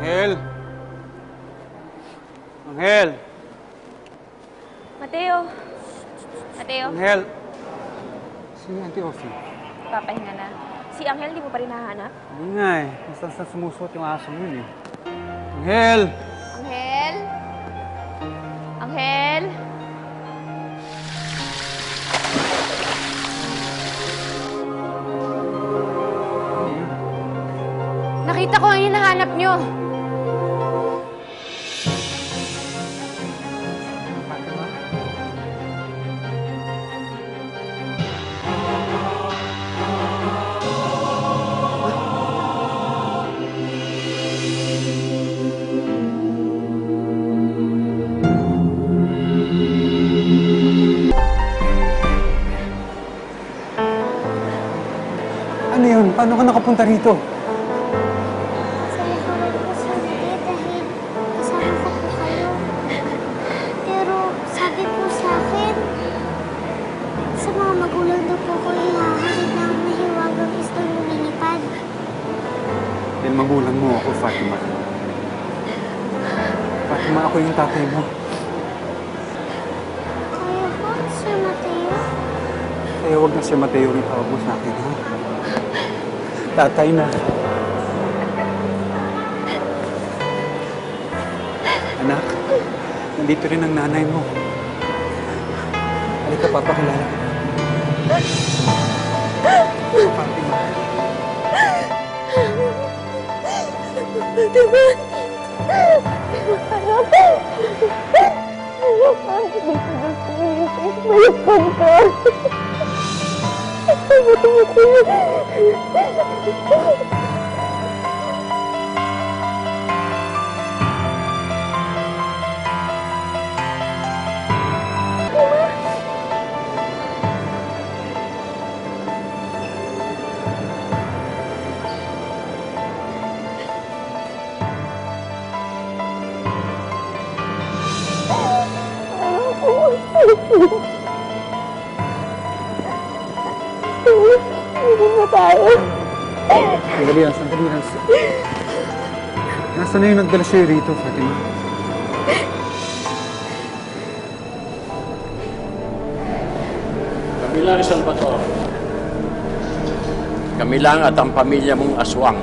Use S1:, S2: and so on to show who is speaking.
S1: Angel! Angel!
S2: Mateo. Mateo,
S1: Angel! Si Auntie Ophie.
S2: papahinga na. Si Angel, di mo pa rin nahanap?
S1: Hindi nga eh. Nasaan saan sumusuot yung aso yun eh. Angel!
S2: Angel? Angel? Nakita ko ang hinahanap nyo.
S1: Ano yun? Paano ka nakapunta rito?
S3: Salamat po sa hindi dahil kasama ko po kayo. Pero sabi po sa akin, sa mga magulang daw po ko ihahalin ng mahiwagang isdang lumilipad.
S1: Dahil magulang mo ako, Fatima. Fatima, ako yung tatay mo.
S3: Kaya po, Sir Mateo,
S1: Kaya huwag na si Mateo yung tawag mo sa akin, ha? Tatay na. Anak, nandito rin ang nanay mo. Halika, papakilala kita. Fatima. 我多么痛！我们，我。Sandali lang, sandali lang. Nasaan na yung nagdala sa'yo rito, Fatima?
S4: Kami lang, Salvador. Kami lang at ang pamilya mong aswang.